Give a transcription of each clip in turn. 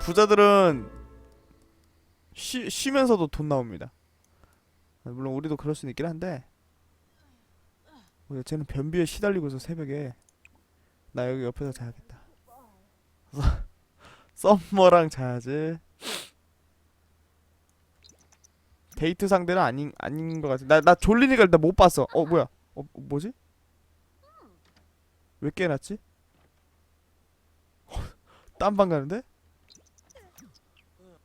부자들은 쉬, 쉬면서도 돈 나옵니다. 물론 우리도 그럴 수는 있긴 한데 어, 쟤는 변비에 시달리고 있어 새벽에 나 여기 옆에서 자야겠다. 썸머랑 자야지. 데이트 상대는 아닌 아닌 것 같아. 나 나 졸리니까 일단 못 봤어. 어 뭐야? 어 뭐지? 왜 깨놨지? 딴 방 가는데?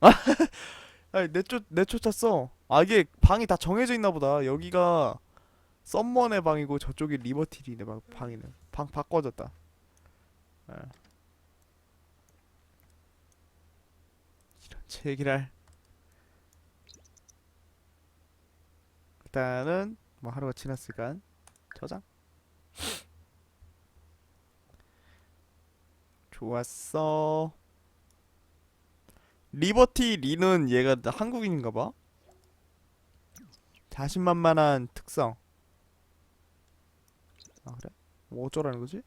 아, 아니 내쫓 내쫓았어. 아 이게 방이 다 정해져 있나 보다. 여기가 썸머네 방이고 저쪽이 리버티리네 방 방이네. 방 바꿔졌다. 아. 이런 제기랄. 일단은 뭐 하루가 지났으니까 저장. 좋았어. 리버티 리는 얘가 한국인인가 봐. 자신만만한 특성. 아 그래? 뭐 어쩌라는 거지?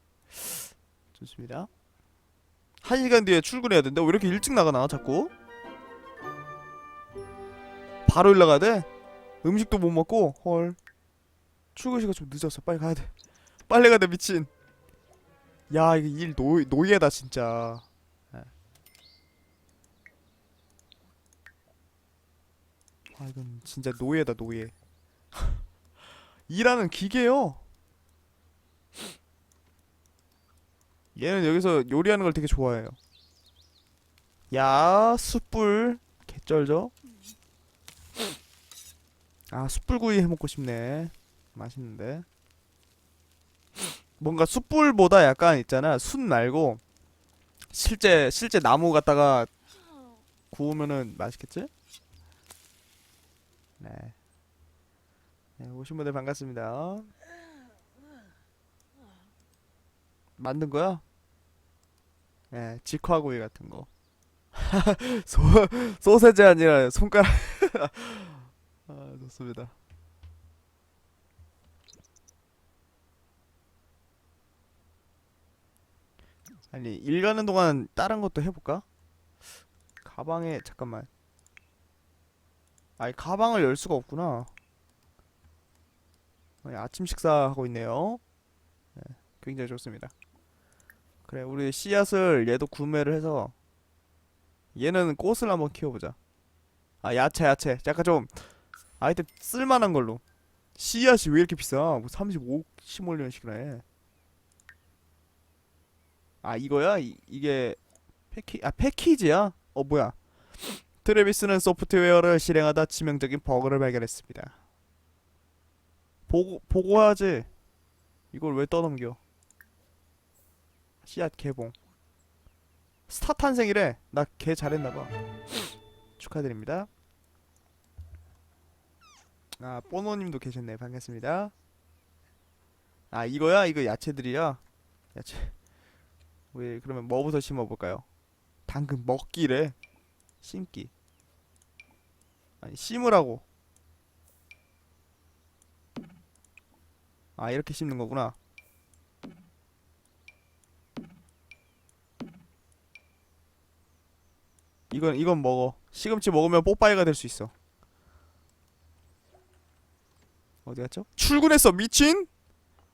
좋습니다. 한 시간 뒤에 출근해야 된다. 왜 이렇게 일찍 나가나 자꾸? 바로 일 나가야 돼? 음식도 못 먹고 헐. 출근 시간 좀 늦었어. 빨리 가야 돼. 빨리 가야 돼 미친. 야 이거 일 노, 노예다 진짜. 예. 아 이건 진짜 노예다 노예. 일하는 기계요? 얘는 여기서 요리하는 걸 되게 좋아해요. 야 숯불. 개쩔죠? 아 숯불구이 해먹고 싶네. 맛있는데 뭔가 숯불보다 약간 있잖아 숯 말고 실제 실제 나무 갖다가 구우면은 맛있겠지? 네. 네 오신 분들 반갑습니다. 만든 거야? 네 직화구이 같은 거. 소 소세지 아니라 손가락. 아 좋습니다. 아니 일 가는 동안 다른 것도 해볼까? 가방에 잠깐만. 아니 가방을 열 수가 없구나. 아니, 아침 식사하고 있네요. 네, 굉장히 좋습니다. 그래 우리 씨앗을 얘도 구매를 해서 얘는 꽃을 한번 키워보자. 아 야채 야채. 약간 좀 아이템 쓸만한 걸로. 씨앗이 왜 이렇게 비싸? 뭐 35시몰리언씩이나 해 아 이거야? 이, 이게 패키 아 패키지야? 어 뭐야? 트레비스는 소프트웨어를 실행하다 치명적인 버그를 발견했습니다. 보고 보고하지. 이걸 왜 떠넘겨? 씨앗 개봉. 스타 탄생이래. 나 개 잘했나 봐. 축하드립니다. 아 뽀노님도 계셨네. 반갑습니다. 아 이거야? 이거 야채들이야? 야채. 우리 그러면 뭐부터 심어볼까요? 당근 먹기래. 심기. 아니 심으라고. 아 이렇게 심는 거구나. 이건 이건 먹어. 시금치 먹으면 뽀빠이가 될 수 있어. 어디 갔죠? 출근했어 미친?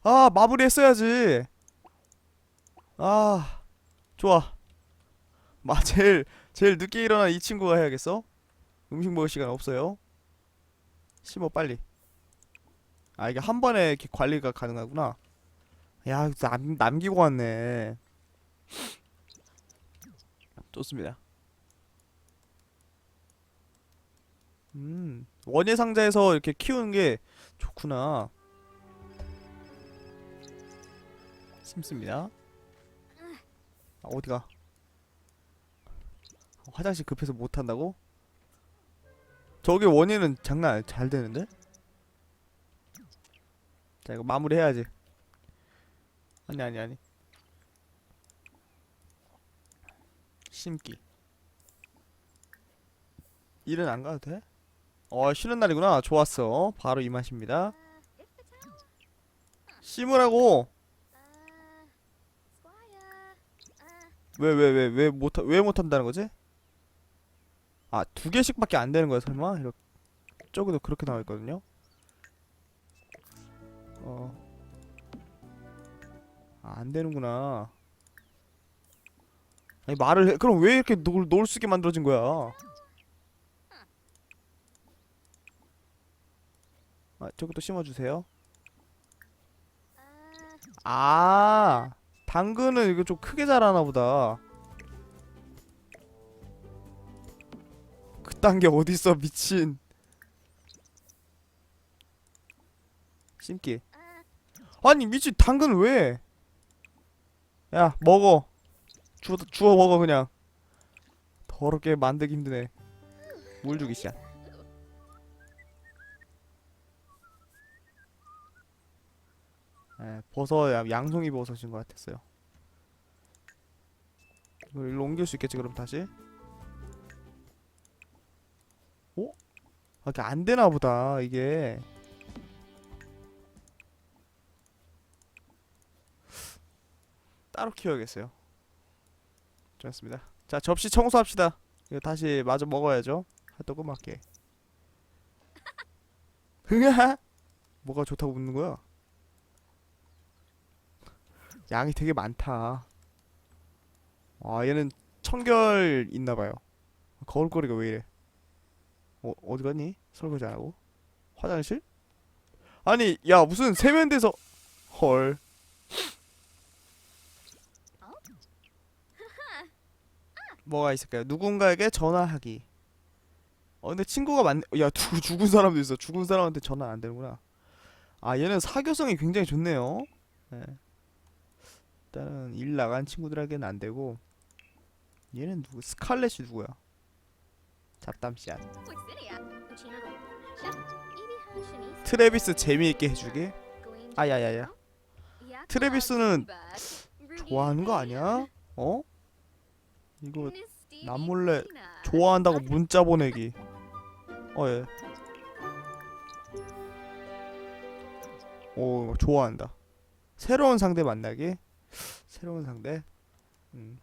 아 마무리 했어야지 아 좋아. 마 제일 제일 늦게 일어난 이 친구가 해야겠어? 음식 먹을 시간 없어요? 심어 빨리. 아 이게 한 번에 이렇게 관리가 가능하구나. 야 남, 남기고 왔네. 좋습니다. 음 원예 상자에서 이렇게 키우는 게 좋구나. 심습니다 아, 어디가? 화장실 급해서 못 한다고? 저게 원인은 장난 잘 되는데? 자 이거 마무리 해야지. 아니 아니 아니. 심기. 일은 안 가도 돼? 어 쉬는 날이구나. 좋았어. 바로 이 맛입니다. 심으라고. 왜 왜 왜 왜 못 왜 못한다는 거지? 아 두 개씩밖에 안 되는 거야 설마? 이렇게 저기도 그렇게 나와 있거든요. 어. 아, 안 되는구나. 아니 말을 해. 그럼 왜 이렇게 놀, 놀 수 있게 만들어진 거야? 아, 또 심어주세요. 아, 당근은 이거 좀 크게 자라나 보다. 그딴 게 어딨어, 미친. 심기. 아니, 미친, 당근 왜? 야, 먹어. 주워, 주워 먹어, 그냥. 더럽게 만들기 힘드네. 물 주기 시작. 예, 버섯 야- 양송이 버섯인 것 같았어요. 이걸 일로 옮길 수 있겠지 그럼 다시? 어? 아, 이게 안 되나 보다 이게. 따로 키워야겠어요. 좋습니다. 자 접시 청소합시다. 이거 다시 마저 먹어야죠. 핫도그 맞게. 흥하? 뭐가 좋다고 묻는 거야? 양이 되게 많다. 아, 얘는 청결 있나 봐요. 거울거리가 왜 이래? 어, 어디 갔니? 설거지 안 하고? 화장실? 아니, 야, 무슨 세면대서 헐. 뭐가 있을까요? 누군가에게 전화하기. 어, 근데 친구가 많네. 야, 누구 죽은 사람도 있어. 죽은 사람한테 전화 안 되는구나. 아, 얘는 사교성이 굉장히 좋네요. 네. 일단은 일 나간 친구들에게는 안 되고 얘는 누구? 스칼렛이 누구야? 잡담씨앗 트레비스 재미있게 해주게 아야야야 트레비스는 좋아하는 거 아니야? 어? 이거 남몰래 좋아한다고 문자 보내기 어예 오 좋아한다 새로운 상대 만나기 새로운 상대. 음.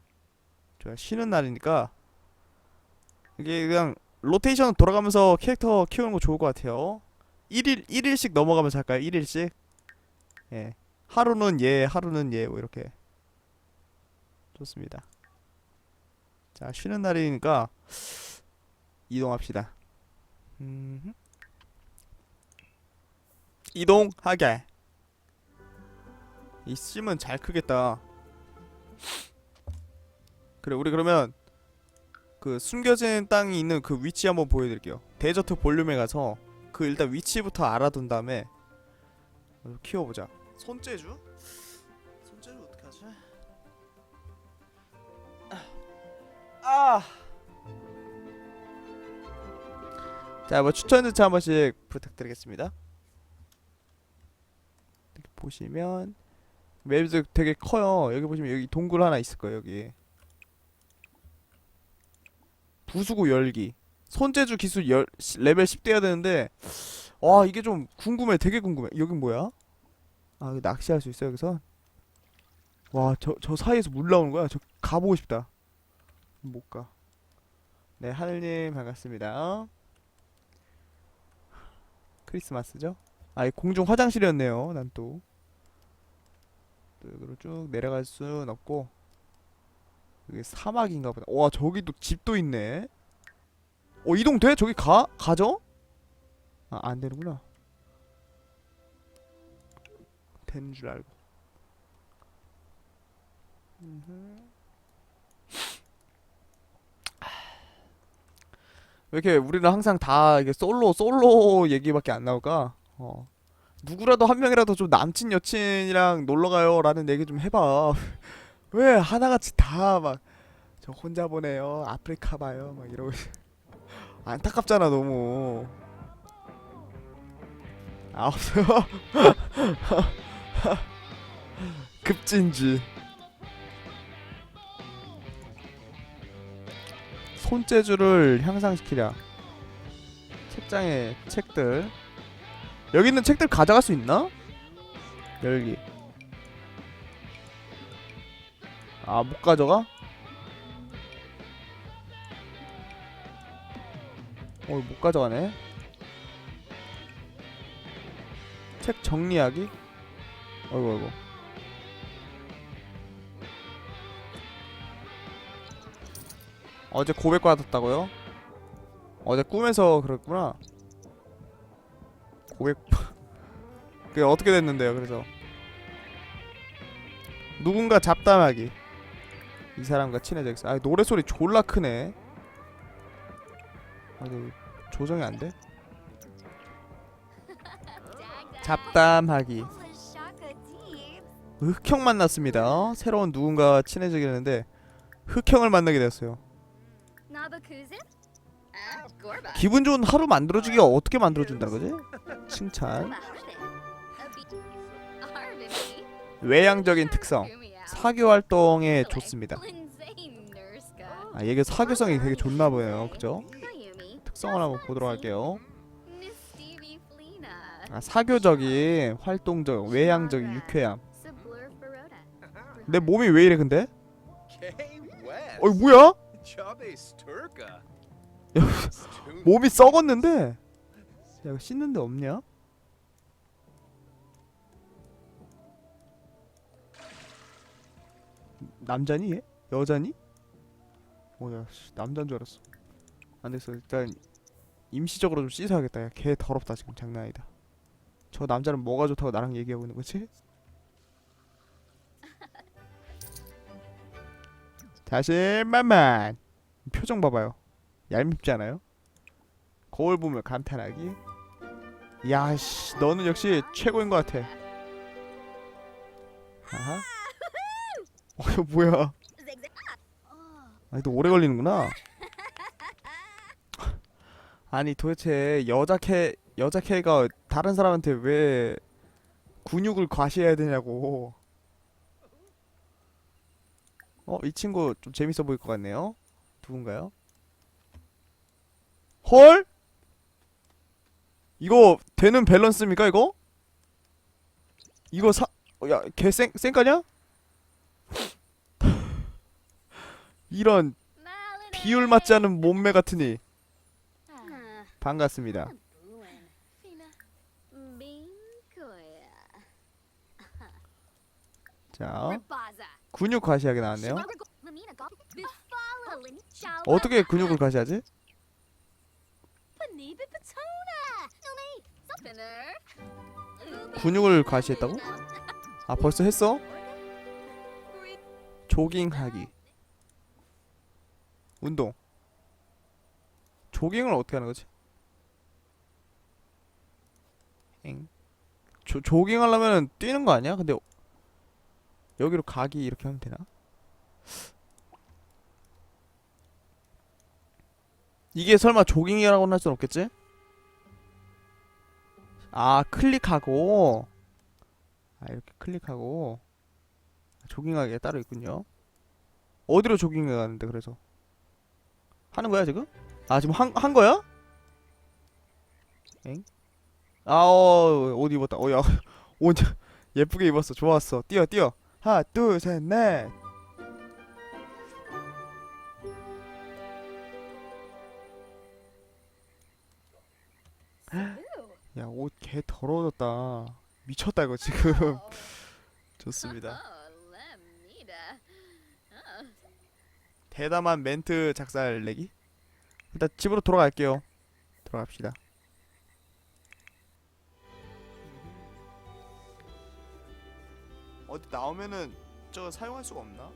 쉬는 날이니까 이게 그냥 로테이션 돌아가면서 캐릭터 키우는 거 좋을 것 같아요. 1일 1일씩 넘어가면서 할까요? 1일씩? 예. 하루는 얘 하루는 얘뭐 이렇게. 좋습니다. 자 쉬는 날이니까 이동합시다. 음 이동하게. 이 심은 잘 크겠다. 그래 우리 그러면 그 숨겨진 땅이 있는 그 위치 한번 보여드릴게요. 데저트 볼륨에 가서 그 일단 위치부터 알아둔 다음에 키워보자. 손재주? 손재주 어떻게 하지? 아. 자, 뭐 추천 주차 한 번씩 부탁드리겠습니다. 이렇게 보시면 맵도 되게 커요. 여기 보시면 여기 동굴 하나 있을 거예요. 여기 부수고 열기 손재주 기술 열 시- 레벨 10 돼야 되는데 와 이게 좀 궁금해. 되게 궁금해. 여긴 뭐야? 아 여기 낚시할 수 있어 여기서? 와 저 저 사이에서 물 나오는 거야? 저 가보고 싶다. 못 가. 네 하늘님 반갑습니다. 크리스마스죠? 아, 이 공중 화장실이었네요. 난 또. 또 여기로 쭉 내려갈 순 없고. 여기 사막인가 보다. 와, 저기도 집도 있네. 어, 이동돼? 저기 가? 가죠? 아, 안 되는구나. 되는 줄 알고. 왜 이렇게 우리는 항상 다 이게 솔로 솔로 얘기밖에 안 나올까? 어. 누구라도 한 명이라도 좀 남친 여친이랑 놀러 가요 라는 얘기 좀 해봐. 왜 하나같이 다 막 저 혼자 보내요 아프리카 봐요 막 이러고 안타깝잖아 너무. 아 없어요. 급진지. 손재주를 향상시키랴. 책장에 책들. 여기 있는 책들 가져갈 수 있나? 열기 아 못 가져가? 어, 못 가져가네. 책 정리하기? 어이구, 어이구. 어제 고백 받았다고요? 어제 꿈에서 그랬구나. 고백. 그게 어떻게 됐는데요, 그래서. 누군가 잡담하기. 이 사람과 친해져 있어. 아, 노래 소리 졸라 크네. 아, 이거 조정이 안 돼? 잡담하기. 흑형 만났습니다. 새로운 누군가와 친해지게 되는데 흑형을 만나게 되었어요. 기분 좋은 하루 만들어주기가 어떻게 만들어준다는 거지? 칭찬. 외향적인 특성. 사교 활동에 좋습니다. 아, 얘가 사교성이 되게 좋나 보여요. 그죠? 특성을 한번 보도록 할게요. 아, 사교적인, 활동적, 외향적인, 유쾌함. 내 몸이 왜 이래 근데? 어이 뭐야? 몸이 썩었는데? 야 이거 씻는 데 없냐? 남자니 얘? 여자니? 뭐야 씨, 남자인 줄 알았어 안됐어 일단 임시적으로 좀 씻어야겠다 야, 걔 더럽다 지금 장난 아니다 저 남자는 뭐가 좋다고 나랑 얘기하고 있는 거지? 자신만만 표정 봐봐요 얄밉지 않아요? 거울 보며 감탄하기? 야씨 너는 역시 최고인 것 같아. 아하. 어 이거 뭐야? 아니 또 오래 걸리는구나. 아니 도대체 여자 캐 여자 캐가 다른 사람한테 왜 근육을 과시해야 되냐고. 어 이 친구 좀 재밌어 보일 것 같네요. 누군가요? 헐? 이거 되는 밸런스입니까 이거? 이거 사... 어, 야, 개 쌩, 쌩까냐? 이런 비율 맞지 않은 몸매 같으니 반갑습니다 자 근육 과시하게 나왔네요 어떻게 근육을 과시하지? 근육을 과시했다고? 아 벌써 했어? 조깅하기 운동 조깅을 어떻게 하는 거지? 엥 조, 조깅 하려면 뛰는 거 아니야? 근데 여기로 가기 이렇게 하면 되나? 이게 설마 조깅이라고는 할 순 없겠지? 아 클릭하고. 아 이렇게 클릭하고. 조깅하기가 따로 있군요. 어디로 조깅해 가는데 그래서? 하는 거야 지금? 아 지금 한, 한 거야? 엥? 아어 옷 입었다. 어야 옷 예쁘게 입었어. 좋았어. 뛰어 뛰어. 하나 둘셋넷 야 옷 개 더러워졌다. 미쳤다 이거 지금. 좋습니다. 대담한 멘트 작살 내기? 일단 집으로 돌아갈게요. 돌아갑시다. 어디 나오면은 저거 사용할 수가 없나?